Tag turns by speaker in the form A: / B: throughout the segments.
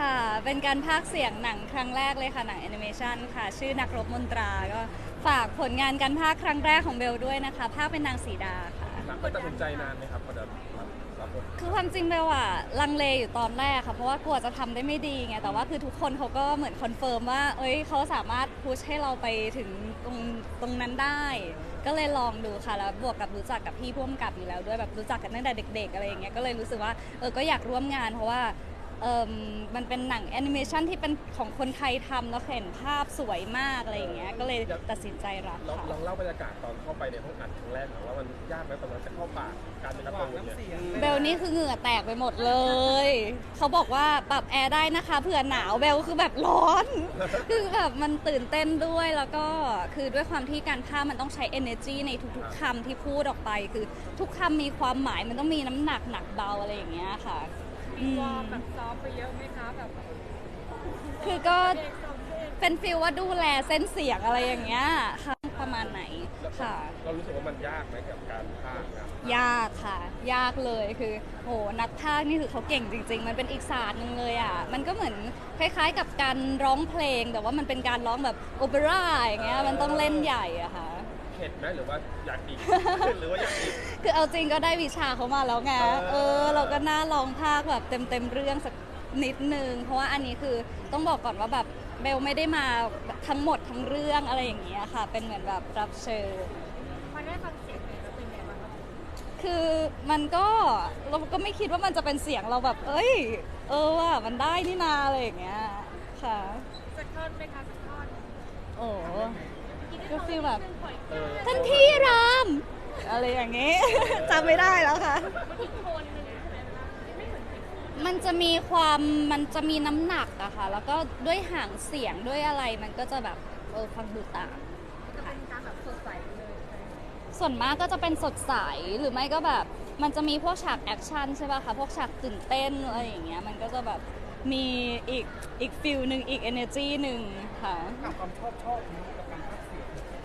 A: ค่ะ เป็นการพากย์เสียงหนังครั้งแรกเลยค่ะ หนังแอนิเมชันค่ะ ชื่อนักรบมนตรา ก็ฝากผลงานการพากย์ครั้งแรกของเบลด้วยนะคะ ภาคเป็นนางสีดาค่ะ
B: ครับก็ตัดสินใจนานไหมครับกว่าจะรับรับบท
A: คือความจริงเบลอะลังเลอยู่ตอนแรกค่ะ เพราะว่ากลัวจะทำได้ไม่ดีไง แต่ว่าคือทุกคนเขาก็เหมือนคอนเฟิร์มว่า เอ้ยเขาสามารถพุชให้เราไปถึงตรงตรงนั้นได้ ก็เลยลองดูค่ะ แล้วบวกกับรู้จักกับพี่พ่วงกับอยู่แล้วด้วยแบบรู้จักกันตั้งแต่เด็ก ๆ อะไรอย่างเงี้ย ก็เลยรู้สึกว่าเออ ก็อยากร่วมงานเพราะว่า เออมันเป็นหนังแอนิเมชันที่เป็นของคนไทยทำแล้วเห็นภาพสวยมากอะไรอย่างเงี้ยก็เลยตัดสินใจรับ
B: ลอง
A: ค่ะ
B: ลองเล่าบรรยากาศตอนเข้าไปในห้องอัดครั้งแรกหน่อยว่ามันยากไหมตอนนั้นจะเข้าปากการเป็นการ์ตูนเนี่ย
A: เบลนี่คือเหงื่อแตกไปหมดเลย เขาบอกว่าปรับแอร์ได้นะคะเผื่อหนาวเบลคือแบบร้อน คือแบบมันตื่นเต้นด้วยแล้วก็คือด้วยความที่การภาพมันต้องใช้ energy ในทุกๆคำที่พูดออกไป คือทุกคำมีความหมายมันต้องมีน้ำหนักหนักเบาอะไรอย่างเงี้ยค่ะอืม
C: วอร์มแบบซ้อมไปเยอะไหมคะแบบ
A: คือก็
C: เพลงซ้อมเพลง
A: เป็นฟีลว่าดูแลเส้นเสียงอะไรอย่างเงี้ยค่ะประมาณไหนค่ะ
B: เรารู้สึกว่ามันยากไหมกับการพากย์ครับ
A: ยากค่ะ ยากเลยคือโหนักพากย์นี่คือเขาเก่งจริง ๆ มันเป็นอีกศาสตร์หนึ่งเลยอะมันก็เหมือนคล้ายๆ กับการร้องเพลง แต่ว่ามันเป็นการร้องแบบโอเปร่าอย่างเงี้ยมันต้องเล่นใหญ่อะค่ะ
B: เข็ดไหมหรือว่าอยากอีกหรือว่าอยากอีก
A: คือเอาจริงก็ได้วิชาเขามาแล้วไง
B: เออ
A: เออเราก็น่าลองภาคแบบเต็มเต็มๆเรื่องสักนิดนึง เพราะว่าอันนี้คือต้องบอกก่อนว่าแบบเบลไม่ได้มาทั้งหมดทั้งเรื่องอะไรอย่างเงี้ยค่ะ เป็นเหมือนแบบรับเชิญ
C: พอได้ฟังเสียงเพลงแล้วเป็นไงบ้างคะ
A: คือมันก็เราก็ไม่คิดว่ามันจะเป็นเสียงเราแบบ เอ้ย เออว่ะมันได้นี่นาอะไรอย่างเงี้ยค่ะ
C: สักท่อนไหมคะสักท่อน
A: โอ้ ก็ฟีลแบบ
C: ปล่อย
B: เออ
A: ท่านพี่รามอะไรอย่างงี้ จำไม่ได้แล้วค่ะ
C: อีกโทนหนึงใช่ไหมไม่เหมือนเพลง
A: มันจะมีความมันจะมีน้ำหนักอะค่ะ แล้วก็ด้วยหางเสียงด้วยอะไรมันก็จะแบบเออฟังดูต่าง
C: จะเป็นการแบบสดใสไปเลยใช่ไหม
A: ส่วนมากก็จะเป็นสดใสหรือไม่ก็แบบ มันจะมีพวกฉากแอคชั่นใช่ป่ะคะพวกฉากตื่นเต้นอะไรอย่างเงี้ยมันก็จะแบบมีอีกอีกฟิลหนึ่งอีก energy หนึ่งค่ะ
D: ความชอบชอบนี้กั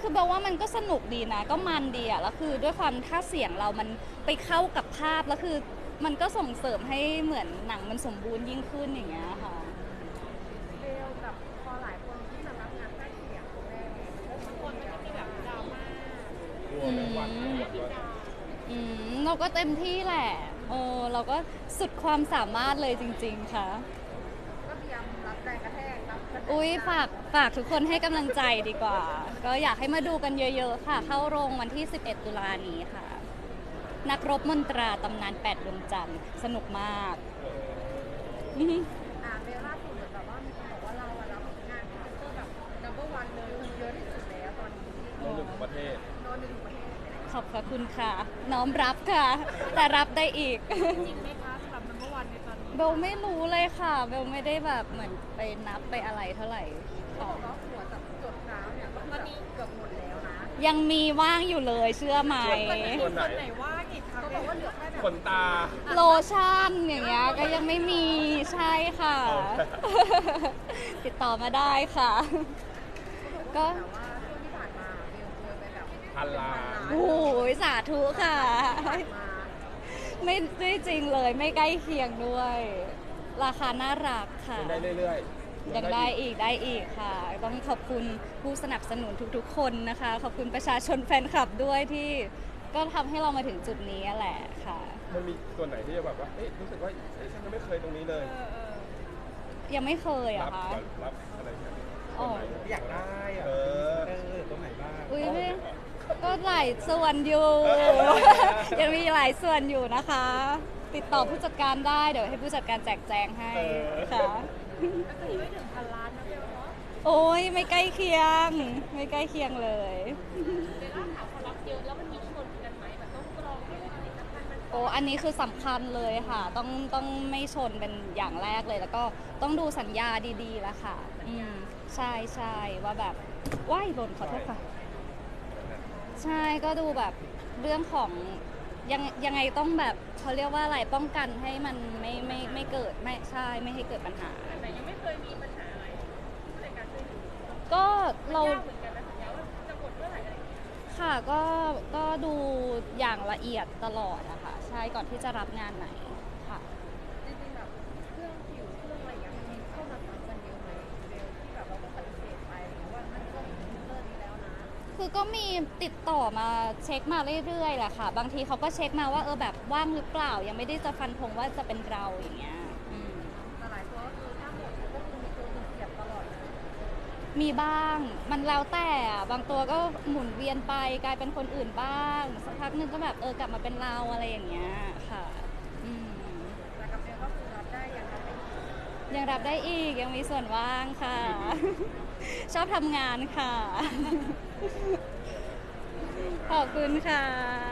A: คือแปลว่ามันก็สนุกดีนะ ก็มันดีอะแล้วคือด้วยความท่าเสียงเรามันไปเข้ากับภาพแล้วคือมันก็ส่งเสริมให้เหมือนหนังมันสมบูรณ์ยิ่งขึ้นอย่างเงี้ยค่ะ
C: เบลกับพอหลายคนที่มารับงานใกล้เสียงของแม่แล้วบางคนมันก็มีแบบดราม่าก
B: ลัวไหมหวั่นไหมหวั่นว่า
A: อืมเราก็เต็มที่แหละเออเราก็สุดความสามารถเลยจริง ๆ ค่ะ
C: ก็พยายามรับแรงกระแทกรับกระแทก
A: อุ้ยฝากฝากทุกคนให้กำลังใจดีกว่า ก็อยากให้มาดูกันเยอะๆ ค่ะ เข้าโรงวันที่ 11 ตุลานี้ค่ะ นักรบมนตราตำนาน8ดวงจันทร์สนุกมาก
C: อ่าเบลล่าสุดเหมือนแบบว่ามีคนบอกว่าเราอะรับงานพรีเซนเตอร์แบบ number one เลยคือเยอะที่สุดแล้วตอนนี้
B: โน้นหนึ่งของประเทศ
C: โนนหนึ่งของประเทศเลย
A: ขอบพระคุณค่ะ น้อมรับค่ะ แต่รับได้อีก
C: จริงไหมคะ
A: เบลไม่รู้เลยค่ะ เบลไม่ได้แบบเหมือนไปนับไปอะไรเท่าไหร่
C: เขาบอกว่าหัวจับจดเท้าเนี่ยก็ตอนนี้เกือบหมดแล้วนะ
A: ยังมีว่างอยู่เลยเชื่อไหม
B: ส่วนไหน
C: ไหนว่ากี่ครั้งเขาบอกว่าเหลือแค่แบบ
B: ขนตา
A: โลชั่นอย่างเงี้ยก็ยังไม่มีใช่ค่ะ
B: เอาแล้ว
A: ติดต่อมาได้ค่ะ ก็
C: แต่ว่าช่วงที่ผ่านมาเบลเคยไปแบบ
B: พันล้าน
A: โอ้ยสาธุค่ะ
C: ผ่านมา
A: ไม่ไม่จริงเลยไม่ใกล้เคียงด้วย ราคาน่ารักค่ะ
B: ยังได้เรื่อยๆ
A: ยังได้อีกได้อีกค่ะ ต้องขอบคุณผู้สนับสนุนทุกๆ คนนะคะ ขอบคุณประชาชนแฟนคลับด้วยที่ก็ทำให้เรามาถึงจุดนี้แหละค่ะ
B: มันมีตัวไหนที่จะแบบว่า เอ๊ะรู้สึกว่าเอ๊ะฉันยังไม่เคยตรงนี้เลย
A: ยังไม่เคยเหร
B: รั
A: อะคะ
B: ก่อนรับอะไรเนี่ย
A: อ๋อ
B: ตัวไหน
D: อยากได้อะ
B: เออ
D: เออตรงไหนบ้าง
A: อุ้ยไม่ ก็หลายส่วนอยู่ ยังมีหลายส่วนอยู่นะคะ ติดต่อผู้จัดการได้เดี๋ยวให้ผู้จัดการแจกแจงให้ค่ะ
C: ก็คือไม่ถึงพันล้านนะเบลเนาะ
A: โอ้ยไม่ใกล้เคียง ไม่ใกล้เคียงเลย
C: เบลล่าถามเขารับเยอะแล้วมันมีชนกันไหมแบบต้องกรองให้อะไรสำคัญมัน
A: โอ้อันนี้คือสำคัญเลยค่ะ ต้องต้องไม่ชนเป็นอย่างแรกเลย แล้วก็ต้องดูสัญญาดีๆแล้วค่ะ อืมใช่ใช่ว่าแบบว่ายหล่นขอโทษค่ะ ใช่ก็ดูแบบเรื่องของยังยังไงต้องแบบเขาเรียกว่าอะไรป้องกันให้มันไม่ไม่ไม่เกิดไม่ใช่ไม่ให้เกิดปัญหา
C: แต่ยังไม่เคยมีปัญหาอะไรในการช่วยเหลือ
A: ก็เรา
C: ยากเหมือนกันนะสัญญาว่าจะหมดเมื่อไหร่อะไรอย่างเงี้ย
A: ค่ะก็ก็ดูอย่างละเอียดตลอดนะคะใช่ก่อนที่จะรับงานไหนค่ะ
C: จริงๆแบบเครื่องผิวเครื่องอะไรอย่างเงี้ยมันมี
A: คือก็มีติดต่อมาเช็คมาเรื่อยๆแหละค่ะ บางทีเขาก็เช็คมาว่าเออแบบว่างหรือเปล่า ยังไม่ได้จะฟันธงว่าจะเป็นเราอย่างเงี้ยอืม
C: แต่หลายตัวก็คือถ้าหมดก็คือมีตัวหนึ่งเสียบตลอด
A: มีบ้าง มันแล้วแต่อะบางตัวก็หมุนเวียนไปกลายเป็นคนอื่นบ้าง สักพักหนึงก็แบบเออกลับมาเป็นเราอะไรอย่างเงี้ยค่ะ อืม
C: แต่กับเบลก็คือรับได้อย่างนั้นเป็น
A: ยังรับได้อีกยังมีส่วนว่างค่ะ ชอบทำงานค่ะ ขอบคุณค่ะ